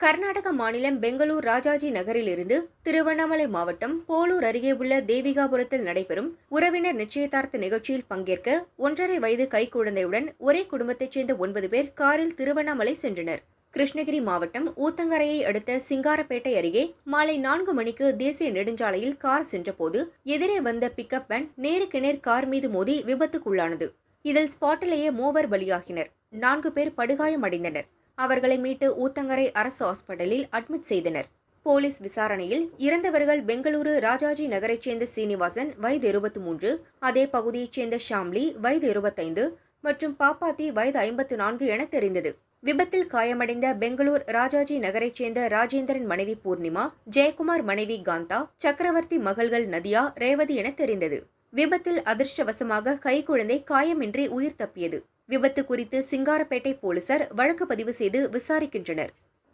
கர்நாடக மாநிலம் பெங்களூர் ராஜாஜி நகரிலிருந்து திருவண்ணாமலை மாவட்டம் போலூர் அருகே உள்ள தேவிகாபுரத்தில் நடைபெறும் உறவினர் நிச்சயதார்த்த நிகழ்ச்சியில் பங்கேற்க ஒன்றரை வயது கைக்குழந்தையுடன் ஒரே குடும்பத்தைச் சேர்ந்த ஒன்பது பேர் காரில் திருவண்ணாமலை சென்றனர். கிருஷ்ணகிரி மாவட்டம் ஊத்தங்கரையை அடுத்த சிங்காரப்பேட்டை அருகே மாலை நான்கு மணிக்கு தேசிய நெடுஞ்சாலையில் கார் சென்றபோது எதிரே வந்த பிக்கப் வேன் நேருக்கு நேர் கார் மீது மோதி விபத்துக்குள்ளானது. இதில் ஸ்பாட்டிலேயே மூவர் பலியாகினர். நான்கு பேர் படுகாயமடைந்தனர். அவர்களை மீட்டு ஊத்தங்கரை அரசு ஹாஸ்பிட்டலில் அட்மிட் செய்தனர். போலீஸ் விசாரணையில் இறந்தவர்கள் பெங்களூரு ராஜாஜி நகரைச் சேர்ந்த சீனிவாசன் வயது இருபத்தி மூன்று அதே பகுதியைச் சேர்ந்த ஷாம்லி வயது இருபத்தைந்து மற்றும் பாப்பாத்தி வயது ஐம்பத்து நான்கு என தெரிந்தது. விபத்தில் காயமடைந்த பெங்களூர் ராஜாஜி நகரைச் சேர்ந்த ராஜேந்திரன் மனைவி பூர்ணிமா ஜெயக்குமார் மனைவி காந்தா சக்கரவர்த்தி மகள்கள் நதியா ரேவதி என தெரிந்தது. விபத்தில் அதிர்ஷ்டவசமாக கைக்குழந்தை காயமின்றி உயிர் தப்பியது. விபத்து குறித்து சிங்காரப்பேட்டை போலீசார் வழக்கு பதிவு செய்து விசாரிக்கின்றனர்.